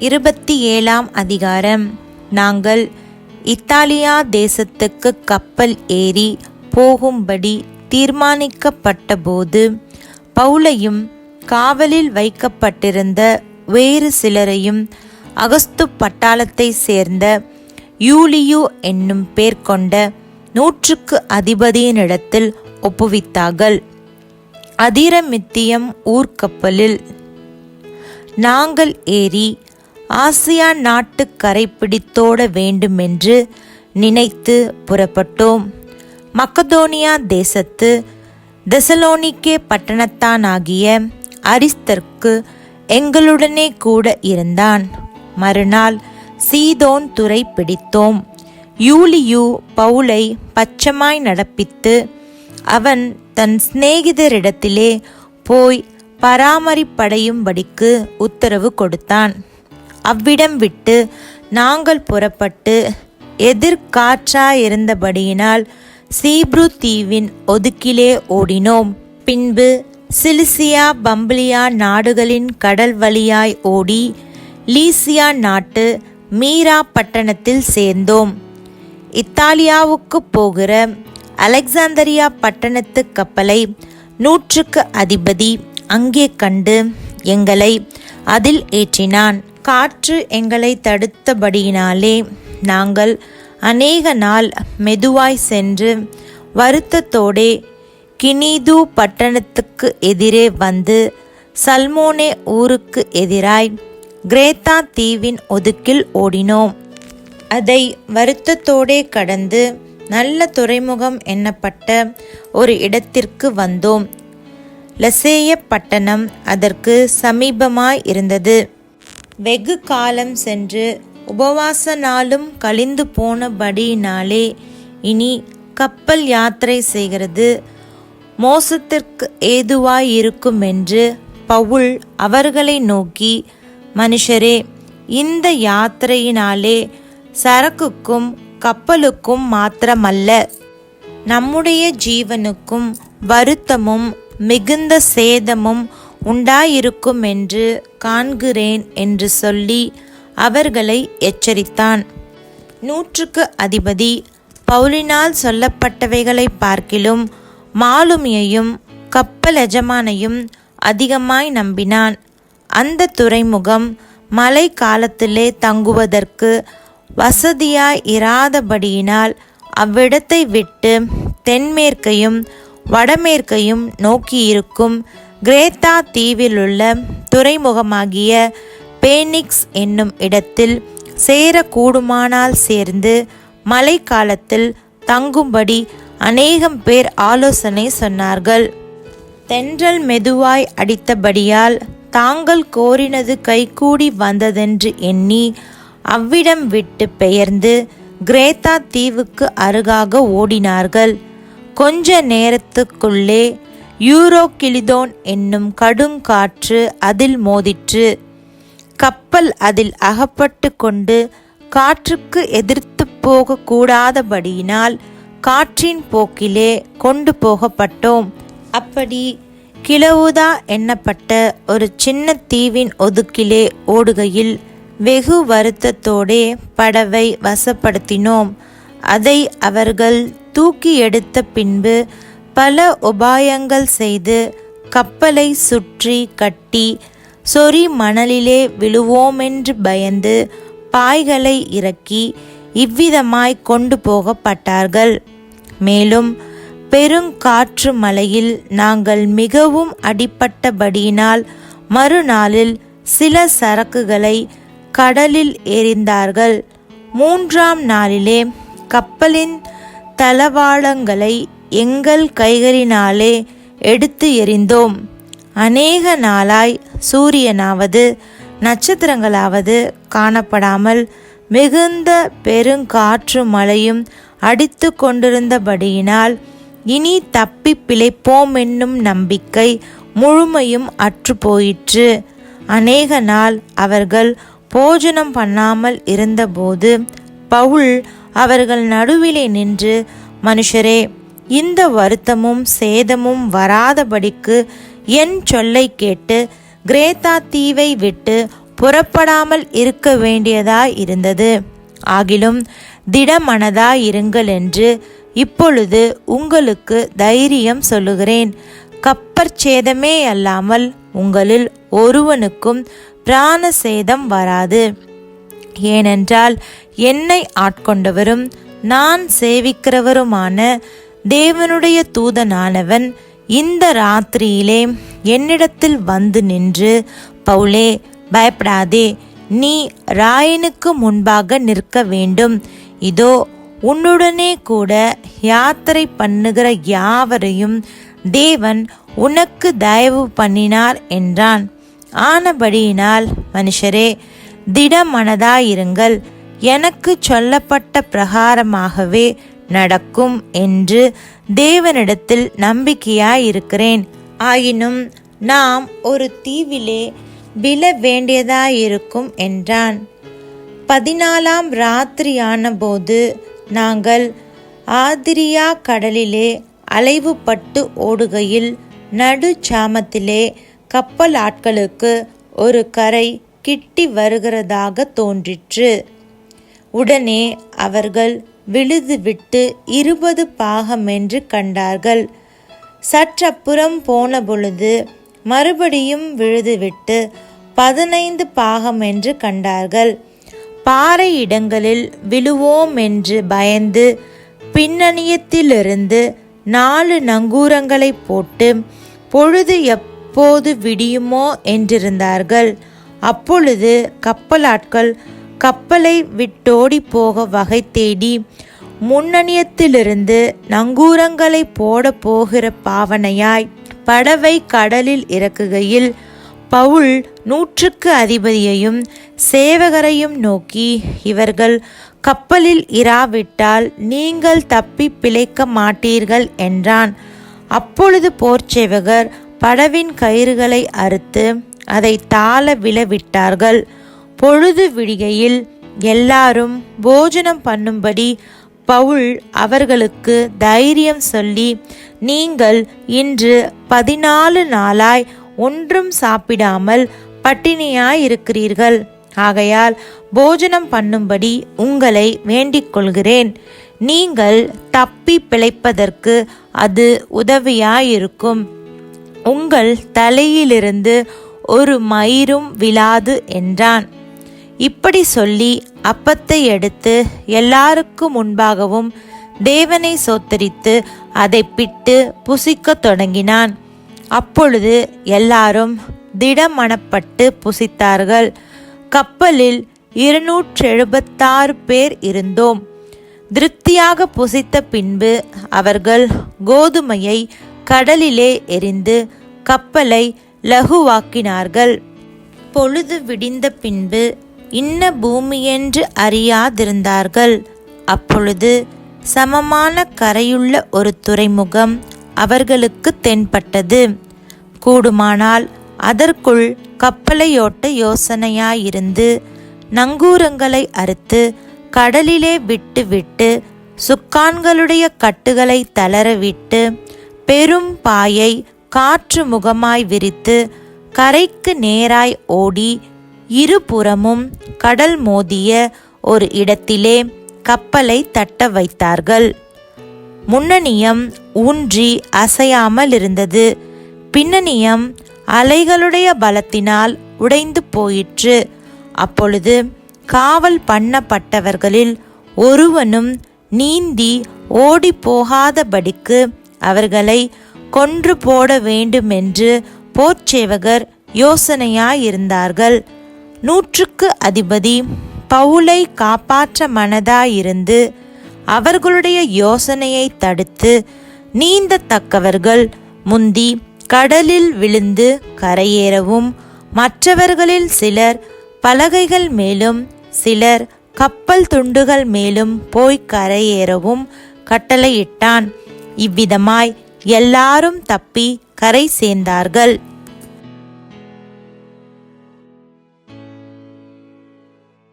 இருபத்தி ஏழாம் அதிகாரம். நாங்கள் இத்தாலியா தேசத்துக்கு கப்பல் ஏறி போகும்படி தீர்மானிக்கப்பட்டபோது பவுலையும் காவலில் வைக்கப்பட்டிருந்த வேறு சிலரையும் அகஸ்து பட்டாளத்தை சேர்ந்த யூலியு என்னும் பேர் கொண்ட நூற்றுக்கு அதிபதியினிடத்தில் ஒப்புவித்தார்கள். அதிரமித்தியம் ஊர்க்கப்பலில் நாங்கள் ஏறி ஆசியா நாட்டு கரை பிடித்தோட வேண்டுமென்று நினைத்து புறப்பட்டோம். மக்கதோனியா தேசத்து தெசலோனிக்கே பட்டணத்தானாகிய அரிஸ்தர்க்கு எங்களுடனே கூட இருந்தான். மறுநாள் சீதோன் துறை பிடித்தோம். யூலியு பவுலை பச்சமாய் நடப்பித்து அவன் தன் சிநேகிதரிடத்திலே போய் பராமரிப்படையும்படிக்கு உத்தரவு கொடுத்தான். அவ்விடம் விட்டு நாங்கள் புறப்பட்டு எதிர்காற்றாயிருந்தபடியினால் சீப்ரு தீவின் ஒதுக்கிலே ஓடினோம். பின்பு சிலிசியா பம்பிலியா நாடுகளின் கடல் வழியாய் ஓடி லீசியா நாட்டு மீரா பட்டணத்தில் சேர்ந்தோம். இத்தாலியாவுக்கு போகிற அலெக்சாந்தரியா பட்டணத்து கப்பலை நூற்றுக்கு அதிபதி அங்கே கண்டு எங்களை அதில் ஏற்றினான். காற்று எங்களை தடுத்தபடியினாலே நாங்கள் அநேக நாள் மெதுவாய் சென்று வருத்தத்தோடே கினிது பட்டணத்துக்கு எதிரே வந்து சல்மோனே ஊருக்கு எதிராய் கிரேத்தா தீவின் ஒதுக்கில் ஓடினோம். அதை வருத்தத்தோடே கடந்து நல்ல துறைமுகம் எண்ணப்பட்ட ஒரு இடத்திற்கு வந்தோம். லசேய பட்டணம் அதற்கு சமீபமாய் இருந்தது. வெகு காலம் சென்று உபவாச நாளும் கழிந்து போனபடியினாலே இனி கப்பல் யாத்திரை செய்கிறது. மோசத்திற்கு ஏதுவாயிருக்கும் என்று பவுல் அவர்களை நோக்கி மனுஷரே இந்த யாத்திரையினாலே சரக்குக்கும் கப்பலுக்கும் மாத்திரமல்ல. நம்முடைய ஜீவனுக்கும் வருத்தமும் மிகுந்த சேதமும் உண்டாயிருக்கும் என்று காண்கிறேன் என்று சொல்லி அவர்களை எச்சரித்தான். நூற்றுக்கு அதிபதி பவுலினால் சொல்லப்பட்டவைகளை பார்க்கிலும் மாலுமியையும் கப்பல் எஜமானையும் அதிகமாய் நம்பினான். அந்த துறைமுகம் மழை காலத்திலே தங்குவதற்கு வசதியாய் இராதபடியினால் அவ்விடத்தை விட்டு தென்மேற்கையும் வடமேற்கையும் நோக்கியிருக்கும் கிரேத்தா தீவிலுள்ள துறைமுகமாகிய பேனிக்ஸ் என்னும் இடத்தில் சேரக்கூடுமானால் சேர்ந்து மழை காலத்தில் தங்கும்படி அநேகம் பேர் ஆலோசனை சொன்னார்கள். தென்றல் மெதுவாய் அடித்தபடியால் தாங்கள் கோரினது கைகூடி வந்ததென்று எண்ணி அவ்விடம் விட்டு பெயர்ந்து கிரேத்தா தீவுக்கு அருகாக ஓடினார்கள். கொஞ்ச நேரத்துக்குள்ளே யூரோ கிளிதோன் என்னும் கடுங்காற்று அதில் மோதிற்று. கப்பல் அதில் அகப்பட்டு கொண்டு காற்றுக்கு எதிர்த்து போகக்கூடாதபடியினால் காற்றின் போக்கிலே கொண்டு போகப்பட்டோம். அப்படி கிளவுதா எண்ணப்பட்ட ஒரு சின்ன தீவின் ஒதுக்கிலே ஓடுகையில் வெகு வருத்தத்தோடே படவை வசப்படுத்தினோம். அதை அவர்கள் தூக்கி எடுத்த பின்பு பல உபாயங்கள் செய்து கப்பலை சுற்றி கட்டி சொறி மணலிலே விழுவோமென்று பயந்து பாய்களை இறக்கி இவ்விதமாய் கொண்டு போகப்பட்டார்கள். மேலும் பெருங்காற்று மலையில் நாங்கள் மிகவும் அடிப்பட்டபடியினால் மறுநாளில் சில சரக்குகளை கடலில் எறிந்தார்கள். மூன்றாம் நாளிலே கப்பலின் தளவாளங்களை எங்கள் கைகளினாலே எடுத்து எறிந்தோம். அநேக நாளாய் சூரியனாவது நட்சத்திரங்களாவது காணப்படாமல் மிகுந்த பெருங்காற்று மழையும் அடித்து கொண்டிருந்தபடியினால் இனி தப்பி பிழைப்போம் என்னும் நம்பிக்கை முழுமையும் அற்று போயிற்று. அநேக நாள் அவர்கள் போஜனம் பண்ணாமல் இருந்தபோது பவுல் அவர்கள் நடுவிலே நின்று மனுஷரே இந்த வருத்தமும் சேதமும் வராதபடிக்கு என் சொல்லை கேட்டு கிரேத்தா தீவை விட்டு புறப்படாமல் இருக்க வேண்டியதாய் இருந்தது. ஆகிலும் திடமனதாய் இருங்கள் என்று இப்பொழுது உங்களுக்கு தைரியம் சொல்லுகிறேன். கப்பற்சேதமே அல்லாமல் உங்களில் ஒருவனுக்கும் பிராண சேதம் வராது. ஏனென்றால் என்னை ஆட்கொண்டவரும் நான் சேவிக்கிறவருமான தேவனுடைய தூதனானவன் இந்த ராத்திரியிலே என்னிடத்தில் வந்து நின்று பவுலே பயப்படாதே நீ ராயனுக்கு முன்பாக நிற்க வேண்டும். இதோ உன்னுடனே கூட யாத்திரை பண்ணுகிற யாவரையும் தேவன் உனக்கு தயவு பண்ணினார் என்றான். ஆனபடியினால் மனுஷரே திடமனதாயிருங்கள். எனக்கு சொல்லப்பட்ட பிரகாரமாகவே நடக்கும் என்று தேவனிடத்தில் நம்பிக்கையாயிருக்கிறேன். ஆயினும் நாம் ஒரு தீவிலே விழ வேண்டியதாயிருக்கும் என்றான். பதினாலாம் ராத்திரியான போது நாங்கள் ஆதிரியா கடலிலே அலைவுபட்டு ஓடுகையில் நடு சாமத்திலே கப்பல் ஆட்களுக்கு ஒரு கரை கிட்டி வருகிறதாக தோன்றிற்று. உடனே அவர்கள் விழுதுவிட்டு இருபது பாகம் என்று கண்டார்கள். சற்றப்புறம் போன பொழுது மறுபடியும் விழுதுவிட்டு பதினைந்து பாகம் என்று கண்டார்கள். பாறை இடங்களில் விழுவோம் என்று பயந்து பின்னணியத்திலிருந்து நாலு நங்கூரங்களை போட்டு பொழுது எப்போது விடியுமோ என்றிருந்தார்கள். அப்பொழுது கப்பலாட்கள் கப்பலை விட்டோடி போக வகை தேடி முன்னணியத்திலிருந்து நங்கூரங்களை போட போகிற பாவனையாய் படவை கடலில் இறக்குகையில் பவுல் நூற்றுக்கு அதிபதியையும் சேவகரையும் நோக்கி இவர்கள் கப்பலில் இராவிட்டால் நீங்கள் தப்பி பிழைக்க மாட்டீர்கள் என்றான். அப்பொழுது போர்ச்சேவகர் படவின் கயிறுகளை அறுத்து அதை தாள விழவிட்டார்கள். பொழுது விடிகையில் எல்லாரும் போஜனம் பண்ணும்படி பவுல் அவர்களுக்கு தைரியம் சொல்லி நீங்கள் இன்று பதினாலு நாளாய் ஒன்றும் சாப்பிடாமல் பட்டினியாயிருக்கிறீர்கள். ஆகையால் போஜனம் பண்ணும்படி உங்களை வேண்டிக் கொள்கிறேன் நீங்கள் தப்பி பிழைப்பதற்கு அது உதவியாயிருக்கும். உங்கள் தலையிலிருந்து ஒரு மயிரும் விழாது என்றான். இப்படி சொல்லி அப்பத்தை எடுத்து எல்லாருக்கும் முன்பாகவும் தேவனை சோத்தரித்து அதை பிட்டு புசிக்கத் தொடங்கினான். அப்பொழுது எல்லாரும் திடமனப்பட்டு புசித்தார்கள். கப்பலில் இருநூற்றெழுபத்தாறு பேர் இருந்தோம். திருப்தியாக புசித்த பின்பு அவர்கள் கோதுமையை கடலிலே எரிந்து கப்பலை லகுவாக்கினார்கள். பொழுது விடிந்த பின்பு இன்ன பூமியென்று அறியாதிருந்தார்கள். அப்பொழுது சமமான கரையுள்ள ஒரு துறைமுகம் அவர்களுக்கு தென்பட்டது. கூடுமானால் அதற்குள் கப்பலையோட்ட யோசனையாயிருந்து நங்கூரங்களை அறுத்து கடலிலே விட்டு விட்டு சுக்கான்களுடைய கட்டுகளை தளரவிட்டு பெரும் பாயை காற்று முகமாய் விரித்து கரைக்கு நேராய் ஓடி இருபுறமும் கடல் மோதிய ஒரு இடத்திலே கப்பலை தட்ட வைத்தார்கள். முன்னணியம் ஊன்றி அசையாமல் இருந்தது. பின்னணியம் அலைகளுடைய பலத்தினால் உடைந்து போயிற்று. அப்பொழுது காவல் பண்ணப்பட்டவர்களில் ஒருவனும் நீந்தி ஓடி போகாதபடிக்கு அவர்களை கொன்று போட வேண்டுமென்று போர்ச்சேவகர் யோசனையாயிருந்தார்கள். நூற்றுக்கு அதிபதி பவுலை காப்பாற்ற மனதாயிருந்து அவர்களுடைய யோசனையை தடுத்து நீந்தத்தக்கவர்கள் முந்தி கடலில் விழுந்து கரையேறவும் மற்றவர்களில் சிலர் பலகைகள் மேலும் சிலர் கப்பல் துண்டுகள் மேலும் போய் கரையேறவும் கட்டளையிட்டான். இவ்விதமாய் எல்லாரும் தப்பி கரை சேர்ந்தார்கள்.